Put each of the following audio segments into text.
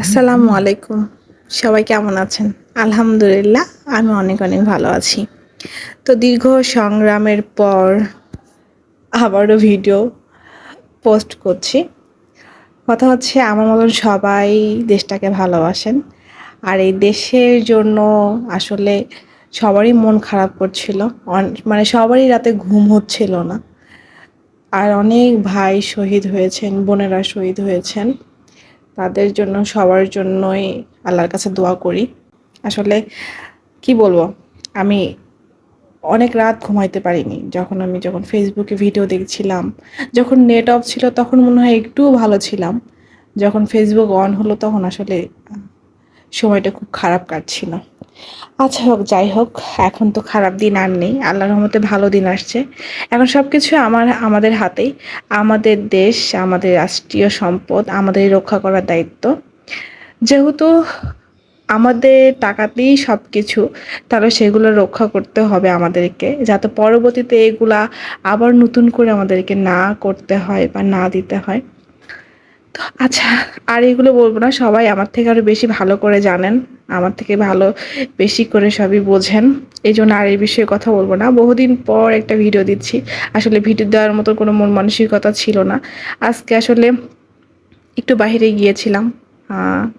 আসসালামু আলাইকুম। সবাই কেমন আছেন? আলহামদুলিল্লাহ, আমি অনেক অনেক ভালো আছি। তো দীর্ঘ সংগ্রামের পর আবারও ভিডিও পোস্ট করছি। কথা হচ্ছে, আমার মতন সবাই দেশটাকে ভালোবাসেন। আর এই দেশের জন্য আসলে সবারই মন খারাপ করছিল। মানে সবারই রাতে ঘুম হচ্ছিল না। আর অনেক ভাই শহীদ হয়েছেন, বোনেরা শহীদ হয়েছেন। তাদের জন্য, সবার জন্যই আল্লাহর কাছে দোয়া করি। আসলে কি বলব, আমি অনেক রাত ঘুমাইতে পারিনি। যখন আমি যখন ফেসবুকে ভিডিও দেখছিলাম, যখন নেট অফ ছিল তখন মনে হয় একটুও ভালো ছিলাম। যখন ফেসবুক অন হলো তখন আসলে সময়টা খুব খারাপ কাটছিল। আচ্ছা হোক, যাই হোক, এখন তো খারাপ দিন আর নেই। আল্লাহর রহমতে ভালো দিন আসছে। এখন সব কিছু আমার, আমাদের হাতেই। আমাদের দেশ, আমাদের রাষ্ট্রীয় সম্পদ আমাদের রক্ষা করার দায়িত্ব। যেহেতু আমাদের টাকাতেই সব কিছু তাহলে সেগুলো রক্ষা করতে হবে আমাদেরকে, যাতে পরবর্তীতে এগুলা আবার নতুন করে আমাদেরকে না করতে হয় বা না দিতে হয়। আচ্ছা আর এগুলো বলব না, সবাই আমার থেকে আরও বেশি ভালো করে জানেন, আমার থেকে ভালো বেশি করে সবই বোঝেন এই জন্য আর এই বিষয়ে কথা বলব না। বহুদিন পর একটা ভিডিও দিচ্ছি, আসলে ভিডিও দেওয়ার মতো কোনো মন মানসিকতা ছিল না। আজকে আসলে একটু বাহিরে গিয়েছিলাম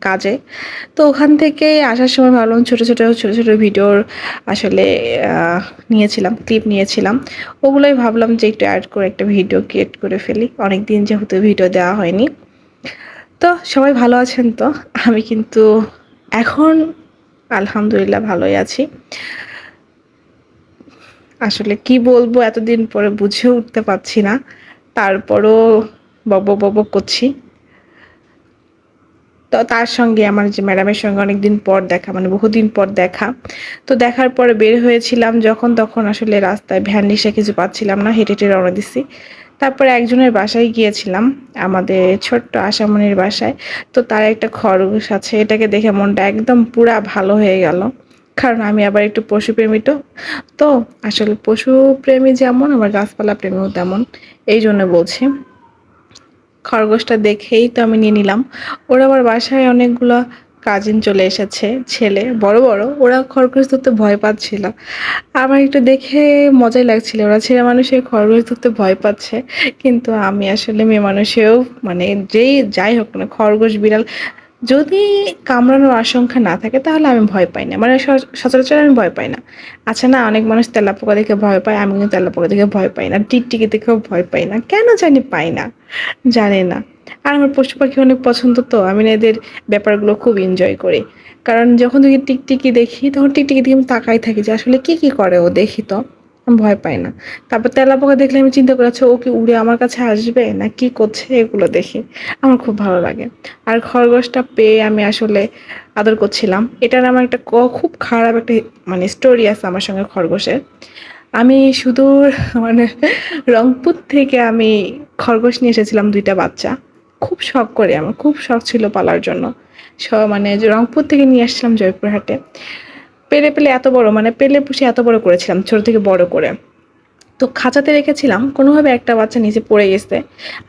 কাজে। তো ওখান থেকে আসার সময় ভাবলাম ছোটো ছোটো ছোটো ছোটো ভিডিওর আসলে নিয়েছিলাম, ক্লিপ নিয়েছিলাম। ওগুলোই ভাবলাম যে একটু অ্যাড করে একটা ভিডিও ক্রিয়েট করে ফেলি। অনেক দিন যেহেতু ভিডিও দেওয়া হয়নি। তো সবাই ভালো আছেন তো? আমি কিন্তু এখন আলহামদুলিল্লাহ ভালোই আছি। আসলে কি বলব, এতদিন পরে বুঝে উঠতে পারছি না। তারপরও বব বব করছি। তো তার সঙ্গে আমার যে ম্যাডামের সঙ্গে অনেক দিন পর দেখা মানে বহুদিন পর দেখা। তো দেখার পরে বের হয়েছিলাম যখন, তখন আসলে রাস্তায় ভ্যান রিক্সা কিছু পাচ্ছিলাম না, হেঁটে হেঁটে রওনা দিছি। তারপরে একজনের বাসায় গিয়েছিলাম, আমাদের ছোট্ট আশামনির বাসায়। তো তার একটা খরগোশ আছে, এটাকে দেখে মনটা একদম পুরা ভালো হয়ে গেল। কারণ আমি আবার একটু পশুপ্রেমী তো। তো আসলে পশুপ্রেমী যেমন আমার গাছপালা প্রেমীও তেমন। এই জন্য বলছি, খরগোশটা দেখেই তো আমি নিয়ে নিলাম। ওর আবার বাসায় অনেকগুলো কাজিন চলে এসেছে, ছেলে, বড় বড়, ওরা খরগোশ ধরতে ভয় পাচ্ছিল। আমার একটু দেখে মজাই লাগছিল, ওরা ছেলে মানুষে খরগোশ ধরতে ভয় পাচ্ছে। কিন্তু আমি আসলে মেয়ে মানুষেও মানে যেই, যাই হোক না, খরগোশ, বিড়াল, যদি কামড়ানোর আশঙ্কা না থাকে, তাহলে আমি ভয় পাই না। মানে সচরাচর আমি ভয় পাই না। আচ্ছা না, অনেক মানুষ তেলাপোকা দেখে ভয় পায় আমি কিন্তু তেলাপোকা দেখে ভয় পাই না, টিকটিকি দেখেও ভয় পাই না। কেন জানি পাই না, জানে না। আর আমার পশু পাখি অনেক পছন্দ তো, আমি না এদের ব্যাপারগুলো খুব এনজয় করি। কারণ যখন থেকে টিকটিকি দেখি, তখন টিকটিকি দিকে আমি তাকাই থাকি যে আসলে কী কী করে ও দেখি তো, আমি ভয় পাই না। তারপর তেলা পোকা দেখলে আমি চিন্তা করে করেছি ও কি উড়ে আমার কাছে আসবে, না কি করছে এগুলো দেখি? আমার খুব ভালো লাগে। আর খরগোশটা পেয়ে আমি আসলে আদর করছিলাম। এটার আমার একটা খুব খারাপ একটা মানে স্টোরি আছে আমার সঙ্গে খরগোশের। আমি সুদূর মানে রংপুর থেকে আমি খরগোশ নিয়ে এসেছিলাম দুইটা বাচ্চা। খুব শখ করে আমার, খুব শখ ছিল পালার জন্য। মানে রংপুর থেকে নিয়ে আসছিলাম জয়পুরহাটে। পেলে পেলে এত বড় মানে পেলে পুষে এত বড় করেছিলাম, ছোট থেকে বড় করে। তো খাঁচাতে রেখেছিলাম, কোনোভাবে একটা বাচ্চা নিচে পড়ে গেছে।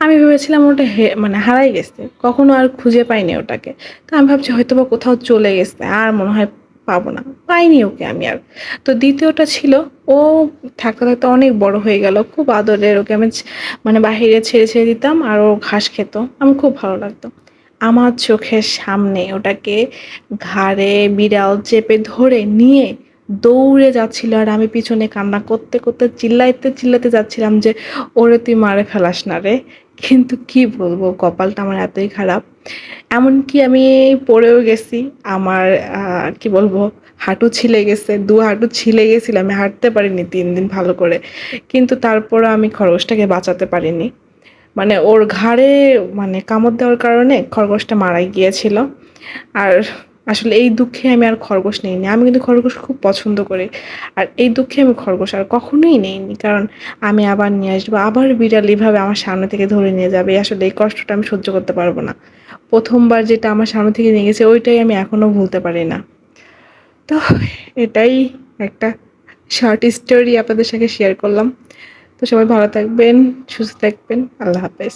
আমি ভেবেছিলাম ওটা হে মানে হারাই গেছে, কখনো আর খুঁজে পাইনি ওটাকে। তো আমি ভাবছি হয়তো বা কোথাও চলে গেছে, আর মনে হয় পাবো না। পাইনি ওকে আমি আর। তো দ্বিতীয়টা ছিল, ও থাকতে থাকতে অনেক বড় হয়ে গেল, খুব আদরের ওকে আমি মানে বাহিরে ছেড়ে ছেড়ে দিতাম আর ও ঘাস খেত, আমার খুব ভালো লাগতো। আমার চোখের সামনে ওটাকে ঘাড়ে বিড়াল চেপে ধরে নিয়ে দৌড়ে যাচ্ছিল আর আমি পিছনে কান্না করতে করতে চিল্লাইতে চিল্লাতে যাচ্ছিলাম যে, ওরে তুই মারে ফেলাস না রে কিন্তু কি বলব, কপালটা আমার এতই খারাপ। এমনকি আমি পড়েও গেছি, আমার কি বলব, হাঁটু ছিলে গেছে, দু হাঁটু ছিলে গেছিল, আমি হাঁটতে পারিনি তিন দিন ভালো করে। কিন্তু তারপরও আমি খরগোশটাকে বাঁচাতে পারিনি। মানে ওর ঘাড়ে মানে কামড় দেওয়ার কারণে খরগোশটা মারা গিয়েছিল। আর আসলে এই দুঃখে আমি আর খরগোশ নেইনি। আমি কিন্তু খরগোশ খুব পছন্দ করি। আর এই দুঃখে আমি খরগোশ আর কখনোই নেইনি। কারণ আমি আবার নিয়ে আসব, আবার বিড়াল এইভাবে আমার সামনে থেকে ধরে নিয়ে যাবে। আসলে এই কষ্টটা আমি সহ্য করতে পারব না। প্রথমবার যেটা আমার সামনে থেকে নিয়ে গেছে, ওইটাই আমি এখনও ভুলতে পারি না। তো এটাই একটা শর্ট স্টোরি আপনাদের সাথে শেয়ার করলাম। তো সবাই ভালো থাকবেন, সুস্থ থাকবেন। আল্লাহ হাফেজ।